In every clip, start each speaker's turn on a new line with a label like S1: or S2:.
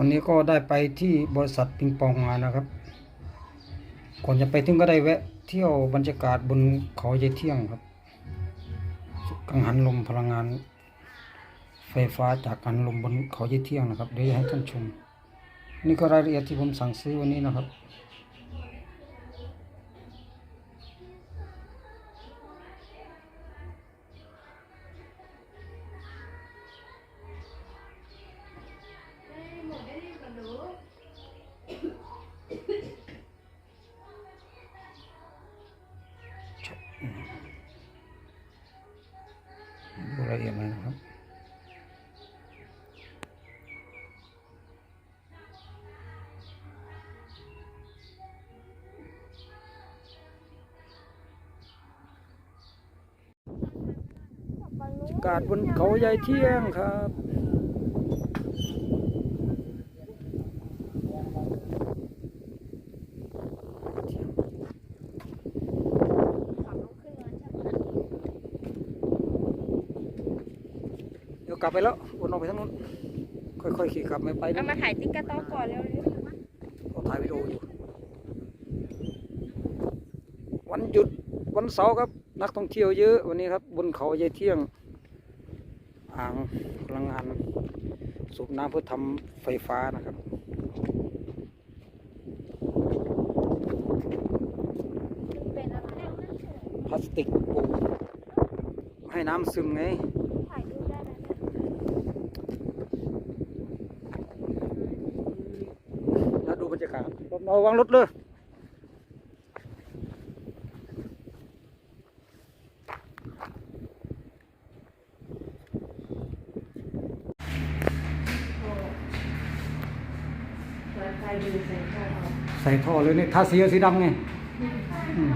S1: วันนี้ก็ได้ไปที่บริษัทปิงปองมานะครับ ก่อนจะไปถึงก็ได้แวะเที่ยวบรรยากาศบนเขาใหญ่เที่ยงครับ กังหันลมพลังงาน ไฟฟ้าจากกังหันลมบนเขาใหญ่เที่ยงนะครับเดี๋ยวให้ท่านชม นี่ก็รายละเอียดที่ผมสั่งซื้อวันนี้นะครับ กาศบนเขาใหญ่เที่ยงครับเดี๋ยวกลับไปแล้ววนออกไปทางนู้น ค่อยๆขี่กลับไม่ไป
S2: เอามาถ่ายติ๊กกะต๊อกก่อนเร็ว
S1: เขาถ่ายวิดีโออยู่ วันหยุดวันเสาร์ครับ นักท่องเที่ยวเยอะวันนี้ครับ บนเขาใหญ่เที่ยง อ่างพลังงานสูบน้ำเพื่อทำไฟฟ้านะครับ
S2: ๆเป็นอะไร
S1: พลาสติกปูให้น้ำซึมไง
S2: ถ่ายรูได้นะเนี่ย
S1: แล้วดูบรรยากาศรถระวังรถเลย ใส่ท่อเลยเนี่ยทาสีเอาสีดำไงอืม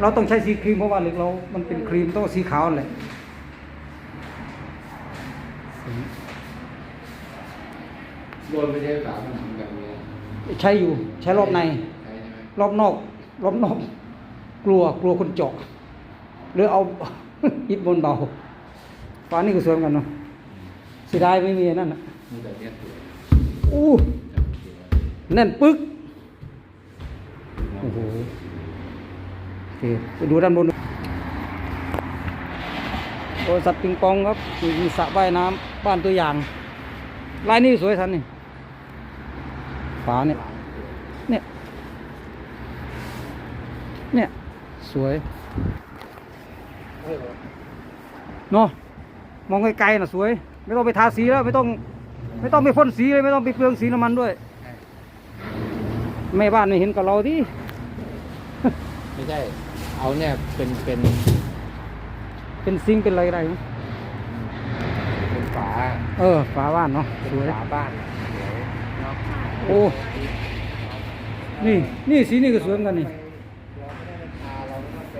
S1: เราต้องใช้สีครีมเพราะว่าเหล็กเรา มันเป็นครีมต้องสีขาวนั่นแหละสี
S3: โดนไปใช้ฝาผนังแบบนี้
S1: ใช้อยู่ ใช้รอบใน
S3: ใช่ใช่ไหม
S1: รอบนอก รอบนอก กลัวกลัวคนเจาะหรือเอา อิฐบนเบาฟ้านี่ก็สวยเหมือนกันเนาะเสียดายไม่มีอันนั่นน่ะ
S3: มีแต่เนี้ยสวย
S1: อู้ แน่นปึ๊กโอ้โหโอเคไปดูด้านบนดูบริษัทปิงปองครับมีสระว่ายน้ำบ้านตัวอย่างลายนี้สวยทันนี่ฝาเนี่ยเนี่ยเนี่ยสวยเนาะมองไกลๆน่ะสวย ไม่ต้องไปทาสีแล้วไม่ต้อง ไม่ต้องไปพ่นสีเลยไม่ต้องไปเปลืองสีน้ำมันด้วย แม่บ้านไม่เห็นกับเราที่
S3: ไม่ใช่ เอาเนี่ยเป็นเป็น
S1: เป็นซิงค์เป็นอะไรได้ไหม
S3: เป็นฝา
S1: เออฝาบ้านเนาะ
S3: เป็น
S1: สวย
S3: ฝาบ้านเดี๋ยวเนาะ
S1: โอ้นี่นี่สีนี่ก็สวยเหมือนกันนี่
S3: เราไม่ได้ทาเราไม่ต้องไป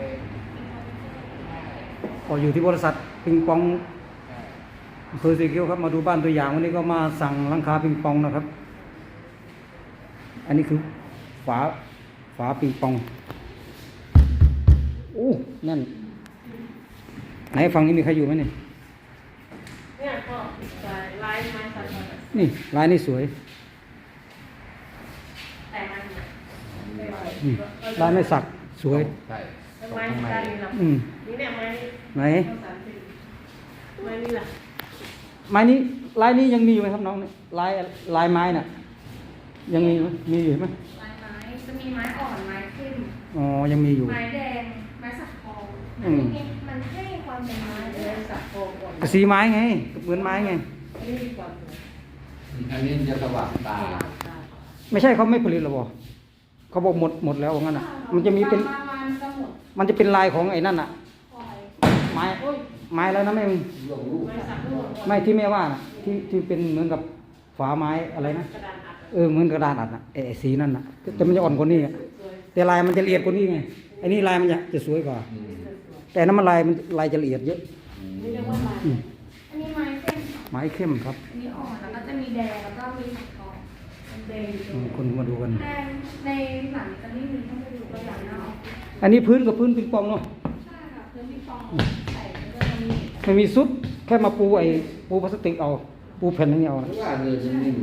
S1: ก็อยู่ที่บริษัทปิงปองอำเภอสีคิ้วครับมาดูบ้านตัวอย่างวันนี้ก็มาสั่งหลังคาปิงปองนะครับ อันนี้คือฝาฝาปิงปองโอ้นั่น ไหนฝั่งนี้มีใครอยู่ไหมนี่
S2: เนี่ยก็ลายไม้สัก
S1: นี่ลายนี่สวย
S2: แต่มัน
S1: อืมลายไม่สักสวย
S3: ใช่
S2: ไม้ด้านนี้หรอ
S1: อืม
S2: นี่เนี่ยไม้
S1: ไหน
S2: ไม้นี่ล่ะ
S1: ไม้นี้ลายนี้ยังมีอยู่ไหมครับน้องเนี่ยลายลายไม้น่ะ ยังมีไหมมีอยู่ไหม
S2: ลายไม้จะมีไม้อ่อนไม้เข้ม
S1: อ๋อ ยังมีอยู่
S2: ไม้แดงไม้สักทอง
S1: อืม
S2: มันให้ความเป็นไม้เลยสักทองอ่อน
S1: กระสีไม้ไงเหมือนไม้ไง
S2: อันนี้ดีกว่า
S3: อันนี้จะสว่างตา
S1: ไม่ใช่เขาไม่ผลิตหรอบอกเขาบอกหมดหมดแล้วว่างั้นอะ มันจะมีเป็น
S2: ประมาณจะหมด
S1: มันจะเป็นลายของไอ้นั่นอะ
S2: คอย
S1: ไม้ไม้แล้วนะไม่
S3: ลงรูป
S2: ไม้สักลูก
S1: ไม่ที่แม่ว่าน่ะที่ที่เป็นเหมือนกับฝาไม้อะไรนะ
S2: กระดานอัด
S1: เออเหมือนกระดานอัดน่ะไอ้ไอ้สีนั่นน่ะแต่มันจะอ่อนกว่านี้อะแต่ลายมันจะละเอียดกว่านี้ไงไอ้นี่ลายมันจะจะสวยกว่า
S3: อืม
S1: แต่นั้นมันลายมันลายจะละเอียดเยอะ
S3: อืม
S2: นี่เรียกว่าลาย
S1: อืม
S2: อันนี้ไม้เข้ม
S1: ไม้เข้มครับ
S2: อันนี้อ่อนแล้วก็จะมีแดงแล้วก็มีสักทองแดงอยู่ตร
S1: อื
S2: ง
S1: ม
S2: นี้
S1: คนมาดูกัน
S2: แดงในหลังจะไม่มีต้องไปดูตัวอย่างหน้าออฟฟิศ
S1: อันนี้พื้นกับพื้นปิงปองเนาะ
S2: ใช่ค่ะพื้นที่ฟองใส่ก็จะมี
S1: ไม่มีซุดแค่มาปูไอ้ปูพลาสติกเอา ปูแผ่นนี้เอา
S3: ห
S1: นะ
S3: รือว่าเนื้อนิ่ม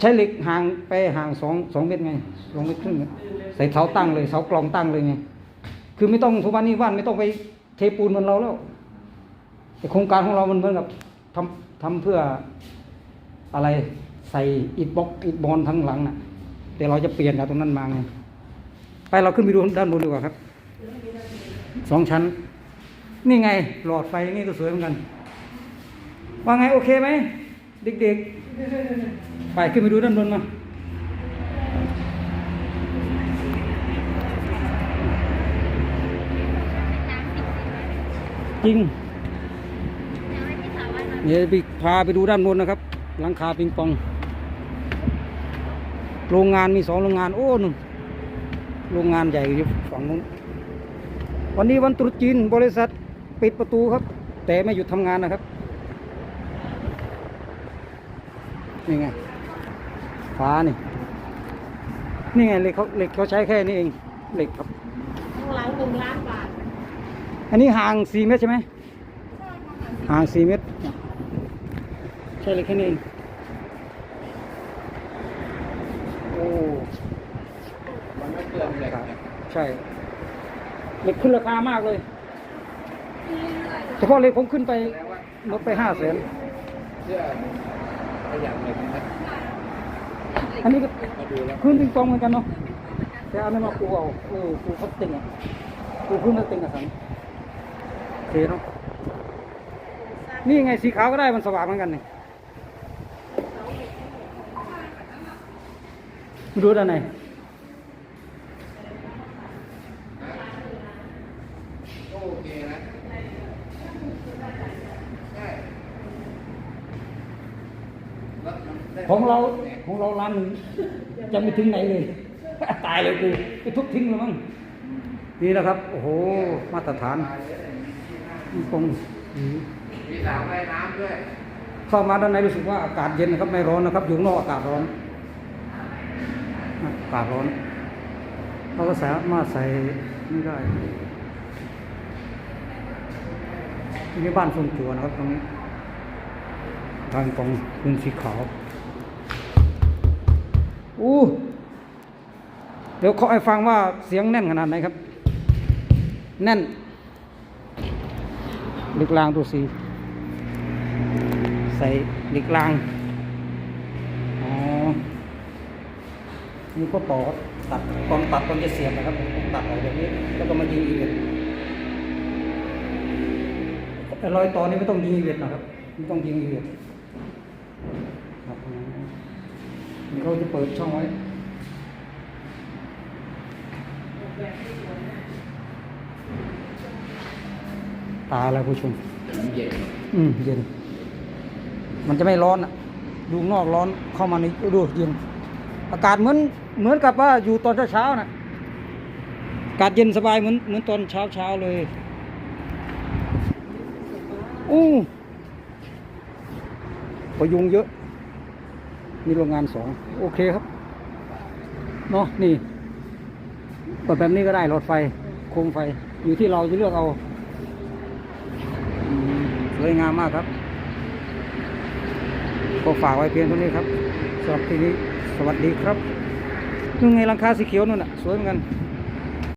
S1: ใช้เหล็กห่างไปห่างสองสองเมตรไงสองเมตรครึ่งใส่เสาตั้งเลยเสากลองตั้งเลยไงคือไม่ต้องทุกวันนี้บ้านไม่ต้องไปเทปูนเหมือนเราแล้วแต่โครงการของเรามันเหมือนกับทำทำเพื่ออะไรใส่อิฐบล็อกอิฐบอลทั้งหลังน่ะ แต่เราจะเปลี่ยนจากตรงนั้นมาไงไปเราขึ้นไปดูด้านบนดีกว่าครับสองชั้น นี่ไงหลอดไฟนี่ก็สวยเหมือนกัน ว่าไงโอเคไหม เด็กๆ ไปขึ้นไปดูด้านบนมา จริง เดี๋ยวไปพาไปดูด้านบนนะครับ หลังคาปิงปอง โรงงานมีสองโรงงาน โอ้นโรงงานใหญ่อยู่ฝั่งนู้น วันนี้วันตรุษจีนบริษัทปิดประตูครับ แต่ไม่หยุดทำงานนะครับ นี่ไงฟ้านี่ นี่ไงเหล็กเขาเหล็กเขาใช้แค่นี้เองเหล็กครับ
S2: ข้างหลังหนึ่งล้านบาท
S1: อันนี้ห่างสี่เมตรใช่ไหมห่างสี่เมตรใช่เลยแค่นี้เองโอ้
S3: มันไม่เปลืองเหล็ก
S1: ครับ
S3: เนี่ย
S1: ใช่เหล็กขึ้นราคามากเลยเฉพาะเหล็กผมขึ้นไปลดไปห้าแสน
S3: เพื่อประหยัดเหล็กนะ
S1: อันนี้ก็
S3: มาดูแล้ว
S1: พื้นปิงปองเหมือนกันเนาะแต่เอาไม่มาปูเอาเออปูเขาติงอะปูพื้นเขาติงอะสันโอเคเนาะนี่ไงสีขาวก็ได้มันสว่างเหมือนกันนี่มาดูด้านใน
S3: ก็โอเคนะใช่แล้วมันได้
S1: ของเราของเราร้านหนึ่งจะไม่ถึงไหนเลย ตายเลยกูไปทุบทิ้งแล้วมั้งนี่นะครับ โอ้โห มาตรฐานตรงอืม
S3: มีสระว่ายน้ำด้วย
S1: เข้ามาด้านในรู้สึกว่าอากาศเย็นนะครับไม่ร้อนนะครับ อยู่ข้างนอกอากาศร้อนอากาศร้อนเราก็สามารถใส่นี่ได้นี่บ้านทรงจัวนะครับตรงนี้ ทางกองพื้นสีขาวอู้เดี๋ยวเขาให้ฟังว่าเสียงแน่นขนาดไหนครับ แน่นลึกลางตัวสีใส่เล็กรางอ๋อนี่ก็ต่อตัดตอนตัดตอนจะเสียบนะครับตัดออกแบบนี้ แล้วก็มายิงอีเวนต์ไอ้รอยต่อนี้ไม่ต้องยิงอีเวนต์นะครับไม่ต้องยิงอีเวนต์ ครับอืมนี่เขาจะเปิดช่องไว้ตาอะไรผู้ชม
S3: มันเย็น
S1: อืมเย็น มันจะไม่ร้อนอะดูข้างนอกร้อนเข้ามาในดูเย็น อากาศเหมือนเหมือนกับว่าอยู่ตอนเช้าๆนะอากาศเย็นสบายเหมือนเหมือนตอนเช้าเช้าๆเลยอู้ประยุงเยอะ มีโรงงานสองโอเคครับ เนาะนี่เปิดแบบนี้ก็ได้รถไฟโคมไฟ อยู่ที่เราจะเลือกเอาสวยงามมากครับก็ฝากไว้เพียงเท่านี้ครับสำหรับที่นี้สวัสดีครับนู่นไงลังคาสีเขียวนู่นน่ะ สวยเหมือนกัน